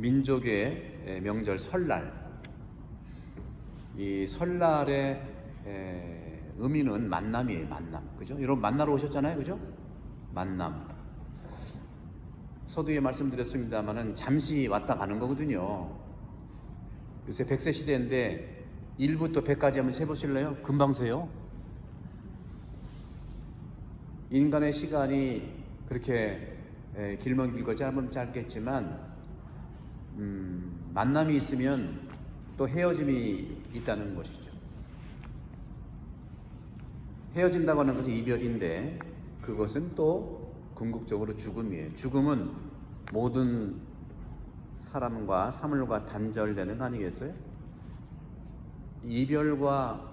민족의 에, 명절 설날. 이 설날의 에, 의미는 만남이에요, 만남. 그죠? 여러분 만나러 오셨잖아요, 그죠? 만남. 서두에 말씀드렸습니다만은 잠시 왔다 가는 거거든요. 요새 100세 시대인데 1부터 100까지 한번 세보실래요? 금방 세요. 인간의 시간이 그렇게 에, 길면 길고 짧으면 짧겠지만 음, 만남이 있으면 또 헤어짐이 있다는 것이죠. 헤어진다고 하는 것은 이별인데 그것은 또 궁극적으로 죽음이에요. 죽음은 모든 사람과 사물과 단절되는 거 아니겠어요? 이별과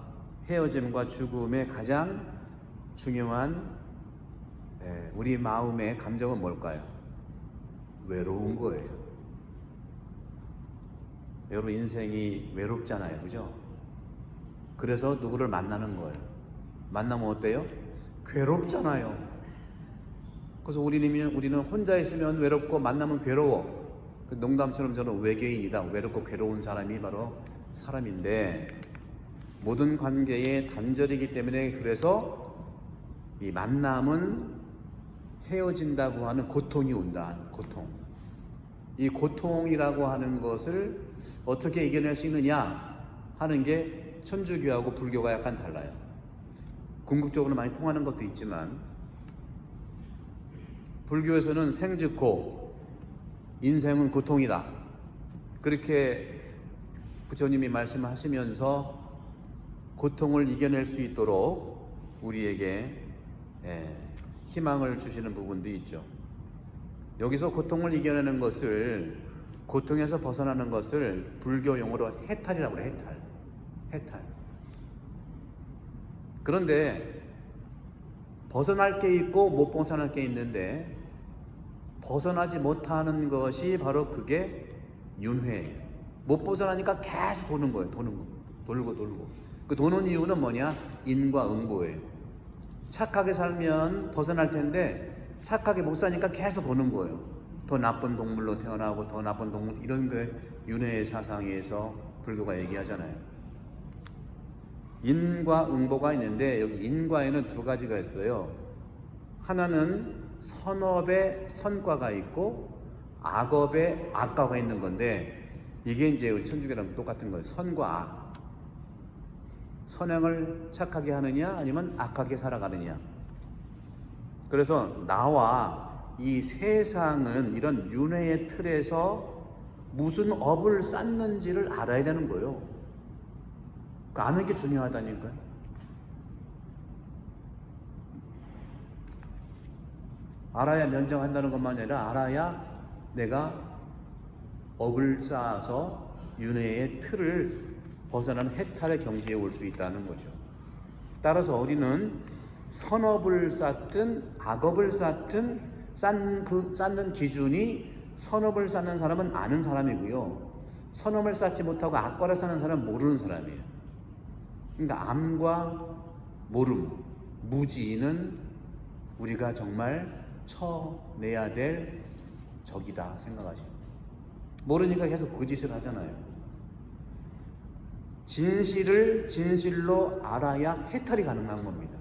헤어짐과 죽음의 가장 중요한 에, 우리 마음의 감정은 뭘까요? 외로운 거예요. 여러분 인생이 외롭잖아요, 그죠? 그래서 누구를 만나는 거예요. 만나면 어때요? 괴롭잖아요. 그래서 우리는 우리는 혼자 있으면 외롭고 만나면 괴로워. 그 농담처럼 저는 외계인이다. 외롭고 괴로운 사람이 바로 사람인데 모든 관계의 단절이기 때문에 그래서 이 만남은 헤어진다고 하는 고통이 온다. 고통. 이 고통이라고 하는 것을 어떻게 이겨낼 수 있느냐 하는 게 천주교하고 불교가 약간 달라요. 궁극적으로 많이 통하는 것도 있지만 불교에서는 생즉고 인생은 고통이다. 그렇게 부처님이 말씀하시면서 고통을 이겨낼 수 있도록 우리에게 예, 희망을 주시는 부분도 있죠. 여기서 고통을 이겨내는 것을 고통에서 벗어나는 것을 불교 용어로 해탈이라고 그래 해탈. 해탈. 그런데 벗어날 게 있고 못 벗어날 게 있는데 벗어나지 못하는 것이 바로 그게 윤회예요. 못 벗어나니까 계속 도는 거예요. 도는 거. 돌고 돌고. 그 도는 이유는 뭐냐? 인과 응보예요. 착하게 살면 벗어날 텐데 착하게 못 사니까 계속 도는 거예요. 더 나쁜 동물로 태어나고 더 나쁜 동물 이런 게 윤회의 사상에서 불교가 얘기하잖아요. 인과 응보가 있는데 여기 인과에는 두 가지가 있어요. 하나는 선업의 선과가 있고 악업의 악과가 있는 건데 이게 이제 우리 천주교랑 똑같은 거예요. 선과 악. 선행을 착하게 하느냐 아니면 악하게 살아가느냐. 그래서 나와 이 세상은 이런 윤회의 틀에서 무슨 업을 쌓는지를 알아야 되는 거예요. 그 아는 게 중요하다니까요. 알아야 면정한다는 것만 아니라 알아야 내가 업을 쌓아서 윤회의 틀을 벗어나는 해탈의 경지에 올 수 있다는 거죠. 따라서 우리는 선업을 쌓든 악업을 쌓든 그, 쌓는 기준이 선업을 쌓는 사람은 아는 사람이고요. 선업을 쌓지 못하고 악과를 쌓는 사람은 모르는 사람이에요. 그러니까 암과 모름, 무지는 우리가 정말 쳐내야 될 적이다 생각하시면 모르니까 계속 그 짓을 하잖아요. 진실을 진실로 알아야 해탈이 가능한 겁니다.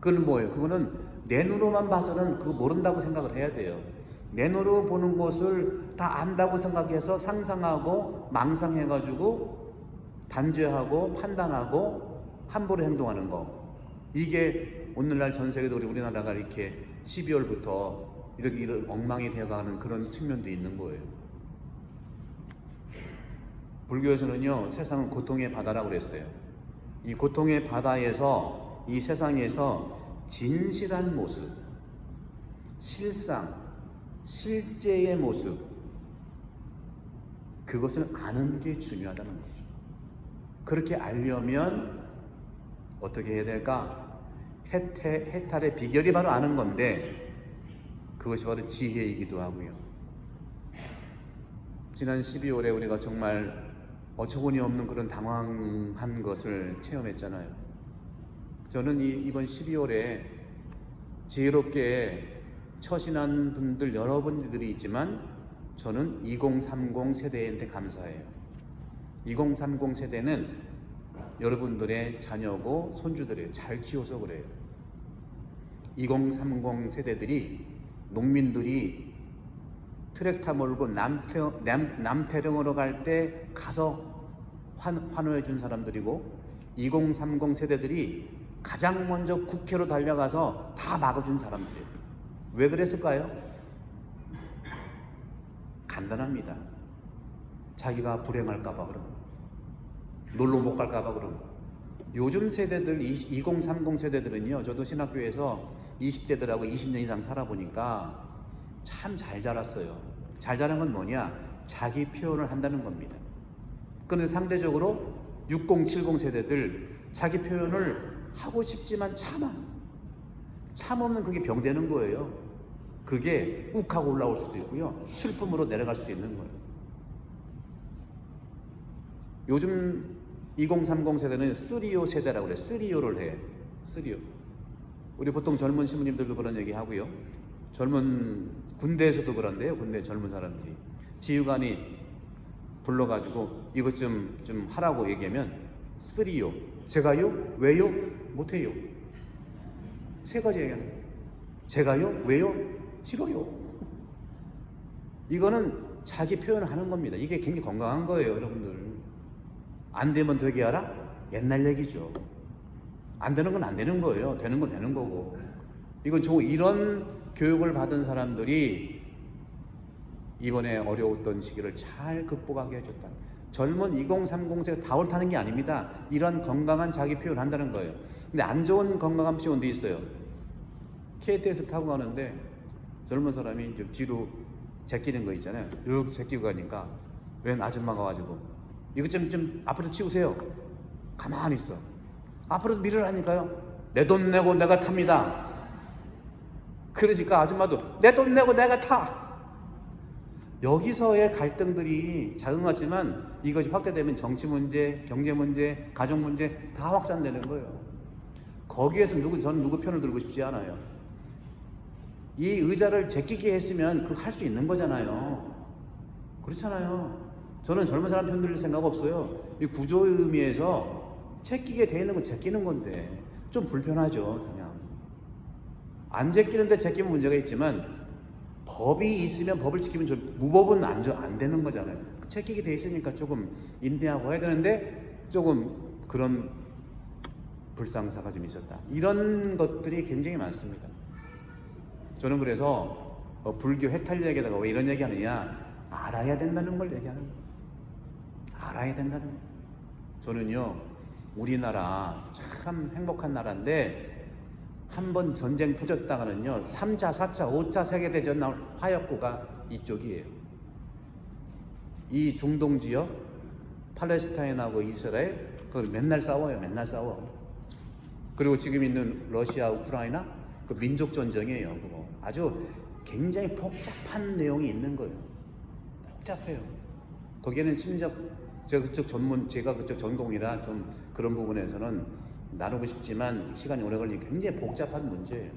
그건 뭐예요? 그거는 내 눈으로만 봐서는 그거 모른다고 생각을 해야 돼요. 내 눈으로 보는 것을 다 안다고 생각해서 상상하고 망상해가지고 단죄하고 판단하고 함부로 행동하는 거. 이게 오늘날 전 세계도 우리 우리나라가 이렇게 12월부터 이렇게 이런 엉망이 되어가는 그런 측면도 있는 거예요. 불교에서는요 세상은 고통의 바다라고 그랬어요. 이 고통의 바다에서 이 세상에서 진실한 모습, 실상, 실제의 모습 그것을 아는 게 중요하다는 거죠. 그렇게 알려면 어떻게 해야 될까? 해태, 해탈의 비결이 바로 아는 건데 그것이 바로 지혜이기도 하고요. 지난 12월에 우리가 정말 어처구니 없는 그런 당황한 것을 체험했잖아요. 저는 이, 이번 12월에 지혜롭게 처신한 분들 여러분들이 있지만 저는 2030 세대한테 감사해요. 2030 세대는 여러분들의 자녀고 손주들이에요. 잘 키워서 그래요. 2030 세대들이 농민들이 트랙터 몰고 남태, 남, 남태령으로 갈 때 가서 환, 환호해 준 사람들이고 2030 세대들이 가장 먼저 국회로 달려가서 다 막아준 사람들이에요. 왜 그랬을까요? 간단합니다. 자기가 불행할까봐 그런 거. 놀러 못 갈까봐 그런 거. 요즘 세대들, 2030 세대들은요, 저도 신학교에서 20대들하고 20년 이상 살아보니까 참 잘 자랐어요. 잘 자란 건 뭐냐? 자기 표현을 한다는 겁니다. 그런데 상대적으로 60, 70 세대들 자기 표현을 하고 싶지만 참아. 참으면 그게 병되는 거예요. 그게 욱하고 올라올 수도 있고요. 슬픔으로 내려갈 수도 있는 거예요. 요즘 2030 세대는 쓰리오 세대라고 그래. 쓰리오를 해. 쓰리오. 우리 보통 젊은 신부님들도 그런 얘기 하고요. 젊은 군대에서도 그런데요. 군대 젊은 사람들이 지휘관이 불러가지고 이것 좀, 좀 하라고 얘기하면 쓰리요. 제가요? 왜요? 못해요. 세 가지 얘기하는. 제가요? 왜요? 싫어요. 이거는 자기 표현을 하는 겁니다. 이게 굉장히 건강한 거예요, 여러분들. 안 되면 되게 하라? 옛날 얘기죠. 안 되는 건 안 되는 거예요. 되는 건 되는 거고. 이건 저 이런 교육을 받은 사람들이 이번에 어려웠던 시기를 잘 극복하게 해줬다. 젊은 2030 세가 다 옳다는 게 아닙니다. 이런 건강한 자기 표현을 한다는 거예요. 근데 안 좋은 건강한 표현도 있어요. KTX 타고 가는데 젊은 사람이 좀 뒤로 제끼는 거 있잖아요. 이렇게 제끼고 가니까 웬 아줌마가 와가지고 이거 좀, 좀 앞으로 치우세요. 가만히 있어. 앞으로 밀으라니까요. 내 돈 내고 내가 탑니다. 그러니까 아줌마도 내 돈 내고 내가 타. 여기서의 갈등들이 작은 것 같지만 이것이 확대되면 정치 문제, 경제 문제, 가정 문제 다 확산되는 거예요. 거기에서 누구 저는 누구 편을 들고 싶지 않아요. 이 의자를 제끼게 했으면 그 할 수 있는 거잖아요. 그렇잖아요. 저는 젊은 사람 편 들릴 생각 없어요. 이 구조의 의미에서 제끼게 돼 있는 건 제끼는 건데 좀 불편하죠, 그냥. 안 제끼는데 제끼면 문제가 있지만 법이 있으면 법을 지키면 좀 무법은 안, 저- 안 되는 거잖아요. 제끼게 돼 있으니까 조금 인내하고 해야 되는데 조금 그런 불상사가 좀 있었다. 이런 것들이 굉장히 많습니다. 저는 그래서 어, 불교 해탈역에다가 왜 이런 얘기 하느냐 알아야 된다는 걸 얘기하는 거예요. 알아야 된다는 거예요. 저는요 우리나라 참 행복한 나라인데 한 번 전쟁 터졌다가는요 3차, 4차, 5차 세계대전 나올 화약고가 이쪽이에요. 이 중동 지역 팔레스타인하고 이스라엘 그걸 맨날 싸워요. 맨날 싸워. 그리고 지금 있는 러시아, 우크라이나 그 민족 전쟁이에요. 그거 아주 굉장히 복잡한 내용이 있는 거예요. 복잡해요. 거기에는 심지어 제가 그쪽 전문, 제가 그쪽 전공이라 좀 그런 부분에서는 나누고 싶지만 시간이 오래 걸리니 굉장히 복잡한 문제예요.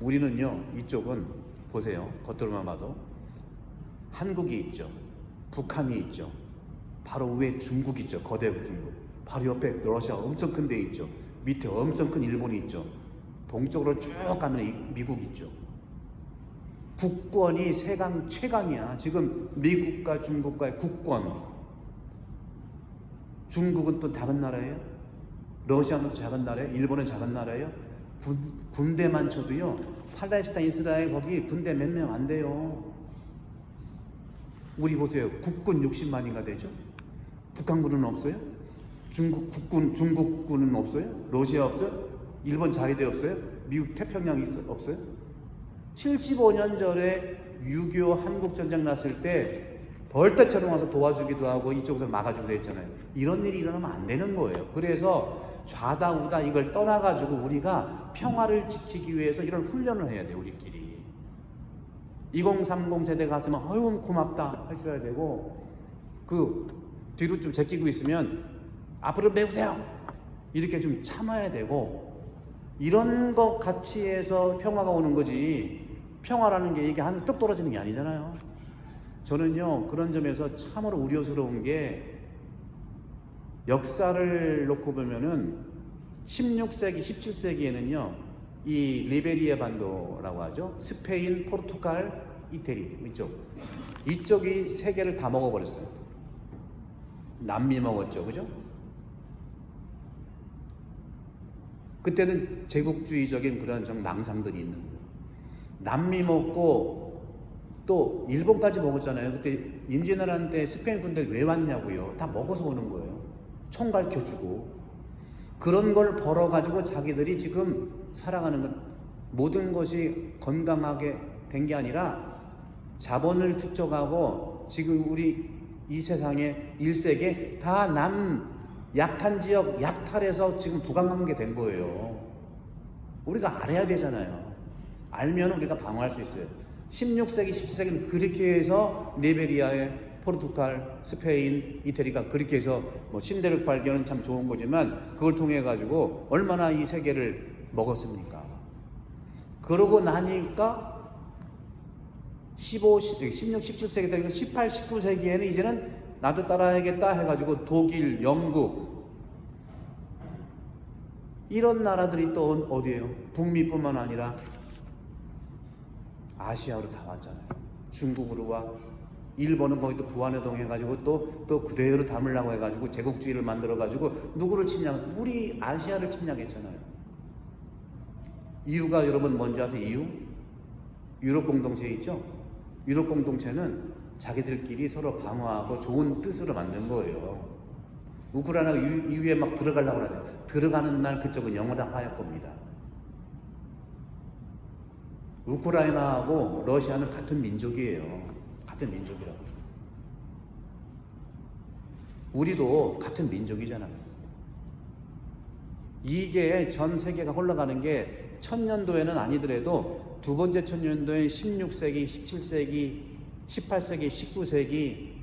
우리는요 이쪽은 보세요 겉으로만 봐도 한국이 있죠, 북한이 있죠, 바로 위에 중국이 있죠, 거대 중국. 바로 옆에 러시아 엄청 큰 데 있죠. 밑에 엄청 큰 일본이 있죠. 동쪽으로 쭉 가면 이- 미국 있죠. 국권이 세강 최강이야. 지금 미국과 중국과의 국권. 중국은 또 작은 나라예요. 러시아는 또 작은 나라예요. 일본은 작은 나라예요. 군, 군대만 쳐도요. 팔레스타인 이스라엘 거기 군대 몇 명 안 돼요. 우리 보세요. 국군 60만인가 되죠? 북한군은 없어요? 중국 국군 중국군은 없어요? 러시아 없어요? 일본 자위대 없어요? 미국 태평양 있어 없어요? 75년 전에 6.25 한국 전쟁 났을 때 벌떼처럼 와서 도와주기도 하고 이쪽에서 막아주기도 했잖아요. 이런 일이 일어나면 안 되는 거예요. 그래서 좌다 우다 이걸 떠나가지고 우리가 평화를 지키기 위해서 이런 훈련을 해야 돼요. 우리끼리. 2030 세대 가서면 어휴 고맙다 해줘야 되고 그 뒤로 좀 제끼고 있으면 앞으로 메우세요 이렇게 좀 참아야 되고 이런 것 같이 해서 평화가 오는 거지 평화라는 게 이게 한 뚝 떨어지는 게 아니잖아요 저는요 그런 점에서 참으로 우려스러운 게 역사를 놓고 보면은 16세기, 17세기에는요 이 리베리아 반도라고 하죠 스페인, 포르투갈, 이태리 이쪽 이쪽이 세계를 다 먹어버렸어요. 남미 먹었죠, 그죠? 그때는 제국주의적인 그런 좀 낭상들이 있는 거예요. 남미 먹고 또 일본까지 먹었잖아요. 그때 임진왜란 때 스페인 군대 왜 왔냐고요. 다 먹어서 오는 거예요. 총 가르쳐 주고 그런 걸 벌어 가지고 자기들이 지금 살아가는 것 모든 것이 건강하게 된 게 아니라 자본을 축적하고 지금 우리 이 세상에 일세계 다 남 약한 지역 약탈해서 지금 부강한 게 된 거예요. 우리가 알아야 되잖아요. 알면 우리가 방어할 수 있어요. 16세기, 17세기는 그렇게 해서 리베리아에 포르투갈, 스페인, 이태리가 그렇게 해서 뭐 신대륙 발견은 참 좋은 거지만 그걸 통해 가지고 얼마나 이 세계를 먹었습니까? 그러고 나니까 15, 16, 17세기 되니까 18, 19세기에는 이제는 나도 따라야겠다 해가지고 독일, 영국 이런 나라들이 또 어디에요? 북미뿐만 아니라 아시아로 다 왔잖아요. 중국으로 와. 일본은 거기 또 부안해동 해가지고 또, 또 그대로 담으려고 해가지고 제국주의를 만들어가지고 누구를 침략? 우리 아시아를 침략했잖아요. 이유가 여러분 뭔지 아세요? 이유? 유럽 공동체 있죠? 유럽 공동체는 자기들끼리 서로 방어하고 좋은 뜻으로 만든 거예요. 우크라이나 이후에 막 들어가려고 그러죠. 들어가는 날 그쪽은 영원한 화약 겁니다. 우크라이나하고 러시아는 같은 민족이에요. 같은 민족이라고. 우리도 같은 민족이잖아요. 이게 전 세계가 흘러가는 게 천년도에는 아니더라도 두 번째 천년도인 16세기, 17세기, 18세기, 19세기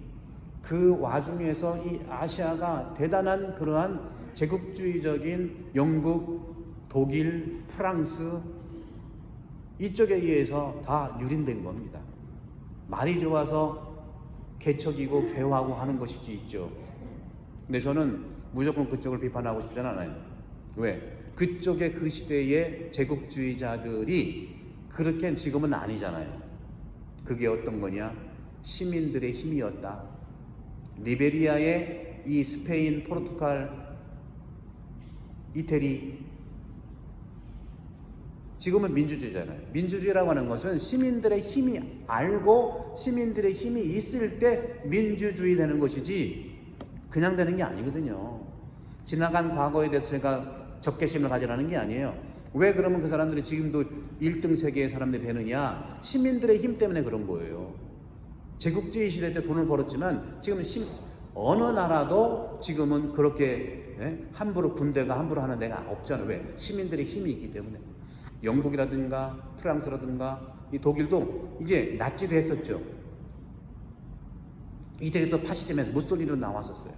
그 와중에서 이 아시아가 대단한 그러한 제국주의적인 영국, 독일, 프랑스 이쪽에 의해서 다 유린된 겁니다. 말이 좋아서 개척이고 개화하고 하는 것이지 있죠. 근데 저는 무조건 그쪽을 비판하고 싶지는 않아요. 왜? 그쪽의 그 시대의 제국주의자들이 그렇게 지금은 아니잖아요. 그게 어떤 거냐? 시민들의 힘이었다. 리베리아의 이 스페인, 포르투갈, 이태리 지금은 민주주의잖아요. 민주주의라고 하는 것은 시민들의 힘이 알고 시민들의 힘이 있을 때 민주주의 되는 것이지 그냥 되는 게 아니거든요. 지나간 과거에 대해서 제가 적개심을 가지라는 게 아니에요. 왜 그러면 그 사람들이 지금도 1등 세계의 사람들이 되느냐? 시민들의 힘 때문에 그런 거예요. 제국주의 시대 때 돈을 벌었지만 지금 심, 어느 나라도 지금은 그렇게 예? 함부로 군대가 함부로 하는 데가 없잖아요. 왜? 시민들의 힘이 있기 때문에. 영국이라든가 프랑스라든가 이 독일도 이제 나치도 했었죠. 이태리도 파시즘에서 무솔리니도 나왔었어요.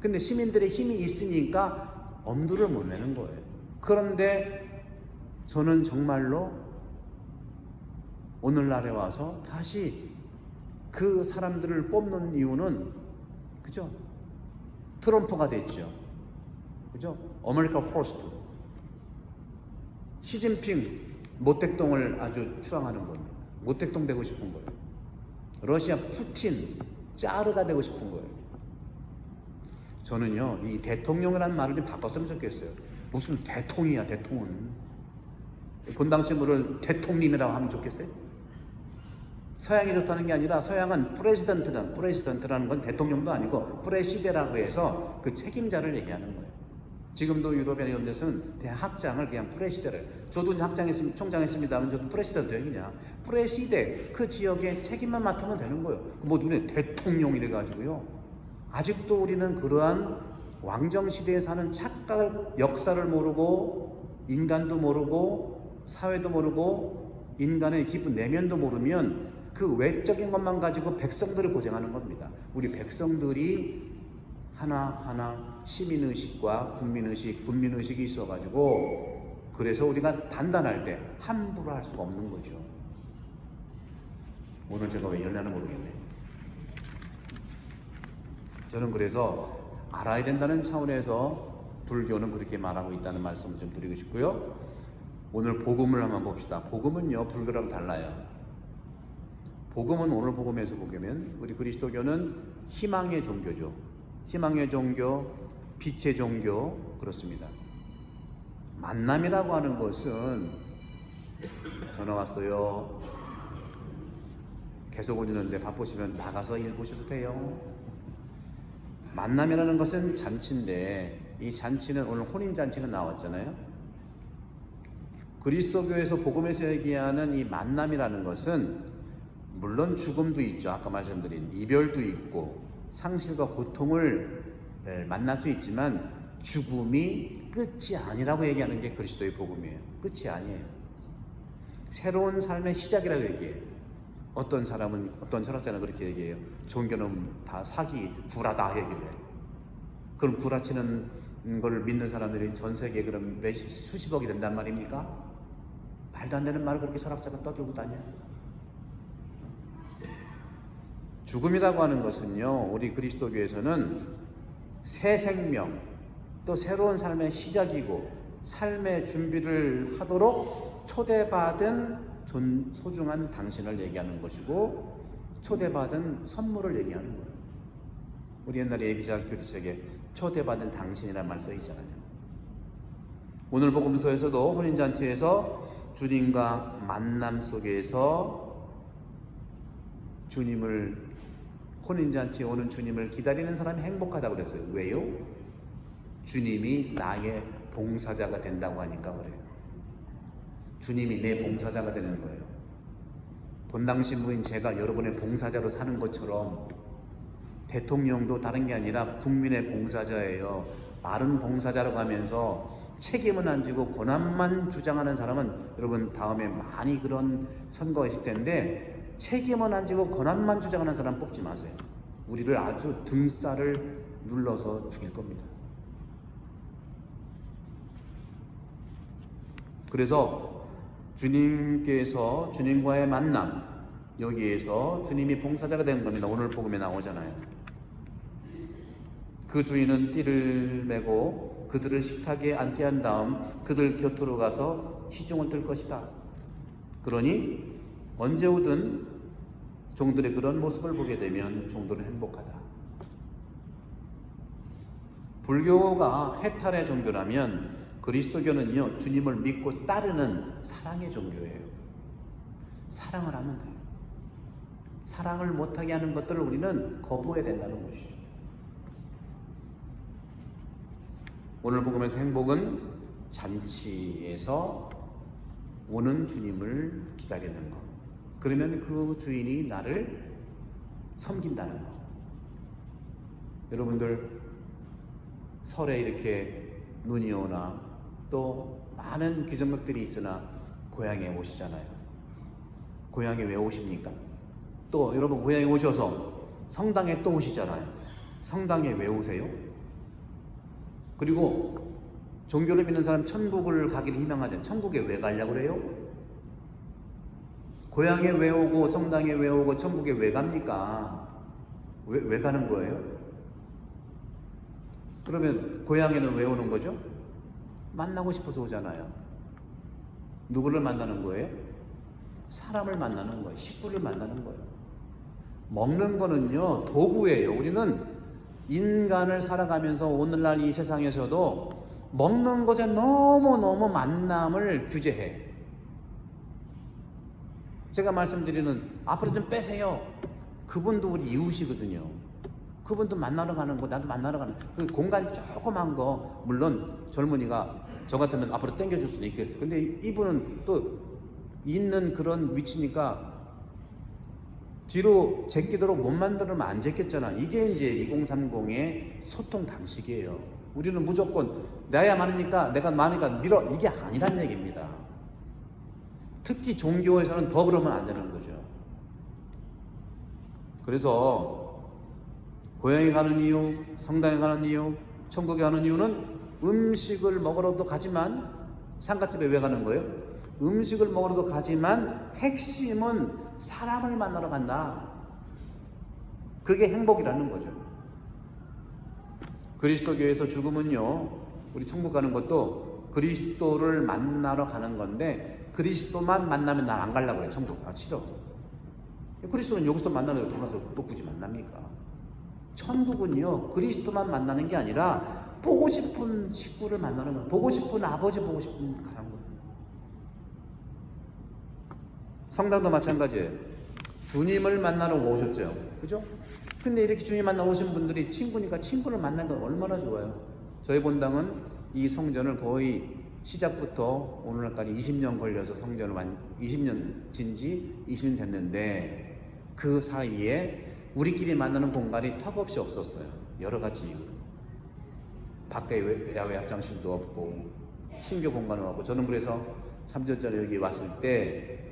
근데 시민들의 힘이 있으니까 엄두를 못 내는 거예요. 그런데 저는 정말로 오늘날에 와서 다시 그 사람들을 뽑는 이유는 그죠? 트럼프가 됐죠. 그죠? 아메리카 포스트. 시진핑 모택동을 아주 추앙하는 겁니다. 모택동 되고 싶은 거예요. 러시아 푸틴 짜르가 되고 싶은 거예요. 저는요 이 대통령이라는 말을 좀 바꿨으면 좋겠어요. 무슨 대통이야 대통은 본당 신부를 대통님이라고 하면 좋겠어요? 서양이 좋다는 게 아니라 서양은 프레시던트란 프레시던트라는 건 대통령도 아니고 프레시데라고 해서 그 책임자를 얘기하는 거예요. 지금도 유럽이나 이런 데서는 대학장을 그냥 프레시데를 저도 학장 했습니다 총장 했습니다면 저도 프레시던트예요 그냥. 프레시데 그 지역의 책임만 맡으면 되는 거예요. 뭐 눈에 대통령이래 가지고요. 아직도 우리는 그러한 왕정 시대에 사는 착각 역사를 모르고 인간도 모르고 사회도 모르고 인간의 깊은 내면도 모르면 그 외적인 것만 가지고 백성들을 고생하는 겁니다. 우리 백성들이 하나하나 시민의식과 국민의식, 군민의식이 있어가지고 그래서 우리가 단단할 때 함부로 할 수가 없는 거죠. 오늘 제가 왜 열나는 모르겠네. 저는 그래서 알아야 된다는 차원에서 불교는 그렇게 말하고 있다는 말씀을 좀 드리고 싶고요. 오늘 복음을 한번 봅시다. 복음은요 불교랑 달라요. 복음은 오늘 복음에서 보면 우리 그리스도교는 희망의 종교죠. 희망의 종교, 빛의 종교 그렇습니다. 만남이라고 하는 것은 전화 왔어요. 계속 오는데 바쁘시면 나가서 일 보셔도 돼요. 만남이라는 것은 잔치인데 이 잔치는 오늘 혼인 잔치가 나왔잖아요. 그리스도교에서 복음에서 얘기하는 이 만남이라는 것은 물론 죽음도 있죠. 아까 말씀드린 이별도 있고 상실과 고통을 예, 만날 수 있지만 죽음이 끝이 아니라고 얘기하는 게 그리스도의 복음이에요. 끝이 아니에요. 새로운 삶의 시작이라고 얘기해요. 어떤 사람은 어떤 철학자는 그렇게 얘기해요. 종교는 다 사기, 구라다 얘기를 해요. 그럼 구라치는 걸 믿는 사람들이 전 세계에 그럼 몇십 수십억이 된단 말입니까? 말도 안 되는 말을 그렇게 철학자가 떠들고 다녀요. 죽음이라고 하는 것은요, 우리 그리스도교에서는 새 생명, 또 새로운 삶의 시작이고, 삶의 준비를 하도록 초대받은 존, 소중한 당신을 얘기하는 것이고, 초대받은 선물을 얘기하는 거예요. 우리 옛날에 예비자 교리책에 초대받은 당신이라는 말 써있잖아요. 오늘 복음서에서도 혼인잔치에서 주님과 만남 속에서 주님을 혼인잔치에 오는 주님을 기다리는 사람이 행복하다고 그랬어요. 왜요? 주님이 나의 봉사자가 된다고 하니까 그래요. 주님이 내 봉사자가 되는 거예요. 본당 신부인 제가 여러분의 봉사자로 사는 것처럼 대통령도 다른 게 아니라 국민의 봉사자예요. 말은 봉사자라고 하면서 책임은 안 지고 권한만 주장하는 사람은 여러분 다음에 많이 그런 선거가 있을 텐데 책임은 안 지고 권한만 주장하는 사람 뽑지 마세요. 우리를 아주 등살을 눌러서 죽일 겁니다. 그래서 주님께서 주님과의 만남 여기에서 주님이 봉사자가 되는 겁니다. 오늘 복음에 나오잖아요. 그 주인은 띠를 메고 그들을 식탁에 앉게 한 다음 그들 곁으로 가서 시중을 뜰 것이다. 그러니 언제 오든 종들의 그런 모습을 보게 되면 종들은 행복하다. 불교가 해탈의 종교라면 그리스도교는요 주님을 믿고 따르는 사랑의 종교예요. 사랑을 하면 돼요. 사랑을 못하게 하는 것들을 우리는 거부해야 된다는 것이죠. 오늘 복음에서 행복은 잔치에서 오는 주님을 기다리는 것. 그러면 그 주인이 나를 섬긴다는 것. 여러분들 설에 이렇게 눈이 오나 또 많은 기적력들이 있으나 고향에 오시잖아요. 고향에 왜 오십니까? 또 여러분 고향에 오셔서 성당에 또 오시잖아요. 성당에 왜 오세요? 그리고 종교를 믿는 사람 천국을 가기를 희망하잖아요. 천국에 왜 가려고 그래요? 고향에 왜 오고 성당에 왜 오고 천국에 왜 갑니까? 왜, 왜 가는 거예요? 그러면 고향에는 왜 오는 거죠? 만나고 싶어서 오잖아요. 누구를 만나는 거예요? 사람을 만나는 거예요. 식구를 만나는 거예요. 먹는 거는요, 도구예요. 우리는 인간을 살아가면서 오늘날 이 세상에서도 먹는 것에 너무너무 만남을 규제해. 제가 말씀드리는 앞으로 좀 빼세요. 그분도 우리 이웃이거든요. 그분도 만나러 가는 거, 나도 만나러 가는 그 공간 조그만 거, 물론 젊은이가 저 같으면 앞으로 당겨줄 수는 있겠어요. 근데 이분은 또 있는 그런 위치니까 뒤로 제끼도록 못 만들면 안 제꼈잖아. 이게 이제 2030의 소통 방식이에요. 우리는 무조건 나야 많으니까 내가 많으니까 밀어 이게 아니란 얘기입니다. 특히 종교에서는 더 그러면 안 되는 거죠. 그래서 고향에 가는 이유, 성당에 가는 이유, 천국에 가는 이유는 음식을 먹으러도 가지만 상가집에 왜 가는 거예요? 음식을 먹으러도 가지만 핵심은 사람을 만나러 간다. 그게 행복이라는 거죠. 그리스도교에서 죽으면요, 우리 천국 가는 것도 그리스도를 만나러 가는 건데 그리스도만 만나면 난 안 갈라 그래 천국. 아 싫어. 그리스도는 여기서 만나는 데 가서 또 굳이 만납니까? 천국은요 그리스도만 만나는 게 아니라 보고 싶은 친구를 만나는 거야. 보고 싶은 아버지 보고 싶은 가는 거야. 성당도 마찬가지예요. 주님을 만나러 오셨죠. 그죠? 근데 이렇게 주님 만나 오신 분들이 친구니까 친구를 만난 건 얼마나 좋아요. 저희 본당은 이 성전을 거의 시작부터 오늘날까지 20년 걸려서 성전을 완 20년 진지 20년 됐는데 그 사이에 우리끼리 만나는 공간이 턱없이 없었어요. 여러 가지 이유로. 밖에 외- 야외 화장실도 없고 신교 공간은 없고 저는 그래서 3년 전에 여기 왔을 때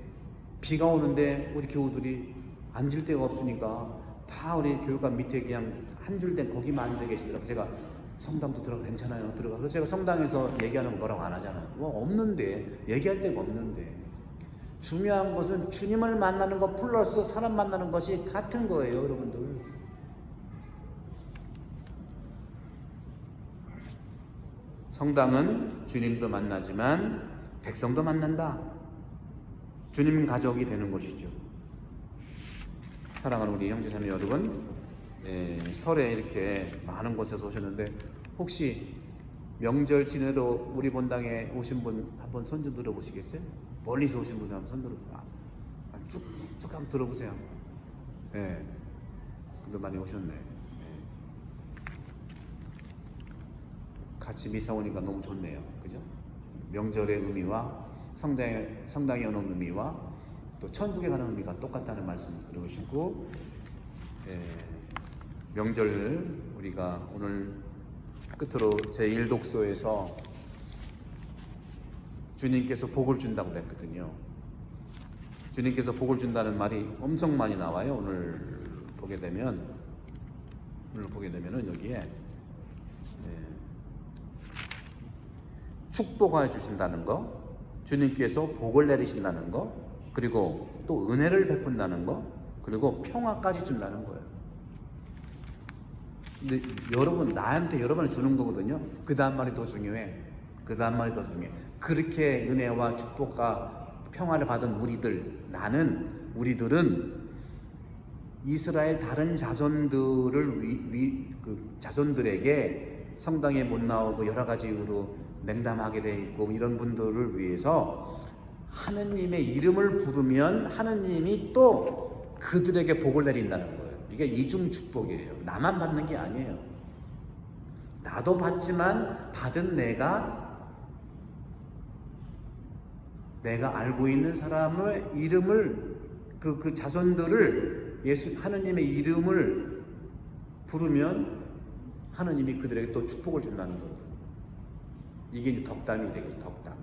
비가 오는데 우리 교우들이 앉을 데가 없으니까 다 우리 교육관 밑에 그냥 한 줄 된 거기만 앉아 계시더라고요. 제가 성당도 들어가 괜찮아요. 들어가. 그래서 제가 성당에서 얘기하는 거 뭐라고 안 하잖아요. 뭐 없는데 얘기할 데가 없는데 중요한 것은 주님을 만나는 것 플러스 사람 만나는 것이 같은 거예요, 여러분들. 성당은 주님도 만나지만 백성도 만난다. 주님 가족이 되는 것이죠. 사랑하는 우리 형제자매 여러분, 예, 설에 이렇게 많은 곳에서 오셨는데 혹시 명절 지내러 우리 본당에 오신 분 한번 손 좀 들어보시겠어요? 멀리서 오신 분들 한번 손 들어, 아, 아, 쭉, 쭉 한번 들어보세요. 예, 근데 많이 오셨네. 예. 같이 미사 오니까 너무 좋네요. 그죠? 명절의 의미와 성당의, 성당에 의미와 또 천국에 가는 의미가 똑같다는 말씀을 들으시고 예, 명절 우리가 오늘 끝으로 제1독서에서 주님께서 복을 준다고 그랬거든요. 주님께서 복을 준다는 말이 엄청 많이 나와요. 오늘 보게 되면 오늘 보게 되면은 여기에 예, 축복해 주신다는 거, 주님께서 복을 내리신다는 거, 그리고 또 은혜를 베푼다는 거, 그리고 평화까지 준다는 거예요. 근데 여러분 나한테 여러 번 주는 거거든요. 그 다음 말이 더 중요해. 그 다음 말이 더 중요해. 그렇게 은혜와 축복과 평화를 받은 우리들, 나는 우리들은 이스라엘 다른 자손들을 위, 위, 그 자손들에게 성당에 못 나오고 여러 가지 이유로 냉담하게 돼 있고 이런 분들을 위해서 하느님의 이름을 부르면 하느님이 또 그들에게 복을 내린다는 거예요. 이게 이중 축복이에요. 나만 받는 게 아니에요. 나도 받지만 받은 내가 내가 알고 있는 사람의 이름을 그, 그 자손들을 예수 하느님의 이름을 부르면 하느님이 그들에게 또 축복을 준다는 거거든요. 이게 이제 덕담이 되겠죠. 덕담.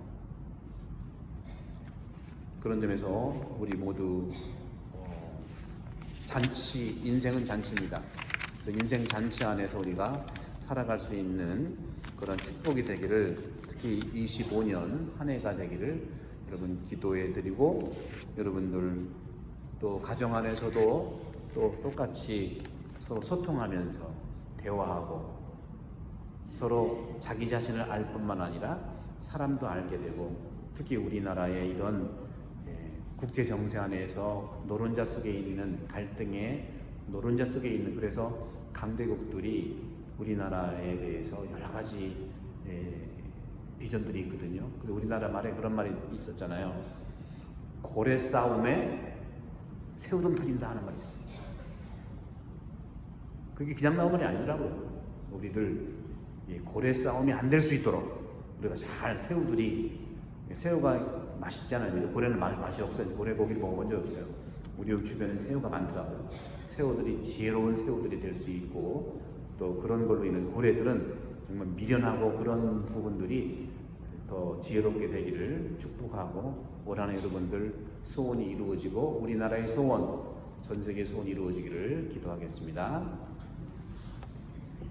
그런 점에서 우리 모두 어, 잔치 인생은 잔치입니다. 그래서 인생 잔치 안에서 우리가 살아갈 수 있는 그런 축복이 되기를 특히 25년 한 해가 되기를 여러분 기도해 드리고 여러분들 또 가정 안에서도 또 똑같이 서로 소통하면서 대화하고 서로 자기 자신을 알 뿐만 아니라 사람도 알게 되고 특히 우리나라의 이런 예, 국제 정세 안에서 노론자 속에 있는 갈등에 노론자 속에 있는 그래서 강대국들이 우리나라에 대해서 여러 가지 예, 비전들이 있거든요. 그래서 우리나라 말에 그런 말이 있었잖아요. 고래 싸움에 새우등 터진다 하는 말이 있어요. 그게 그냥 나온 말이 아니더라고요. 우리들 이 고래 싸움이 안 될 수 있도록 우리가 잘 새우들이 새우가 맛있잖아요. 고래는 맛, 맛이 없어요. 고래 고기를 먹어본 적 없어요. 우리 주변에 새우가 많더라고요. 새우들이 지혜로운 새우들이 될 수 있고 또 그런 걸로 인해서 고래들은 정말 미련하고 그런 부분들이 더 지혜롭게 되기를 축복하고 올 한해 여러분들 소원이 이루어지고 우리나라의 소원 전 세계 소원이 이루어지기를 기도하겠습니다.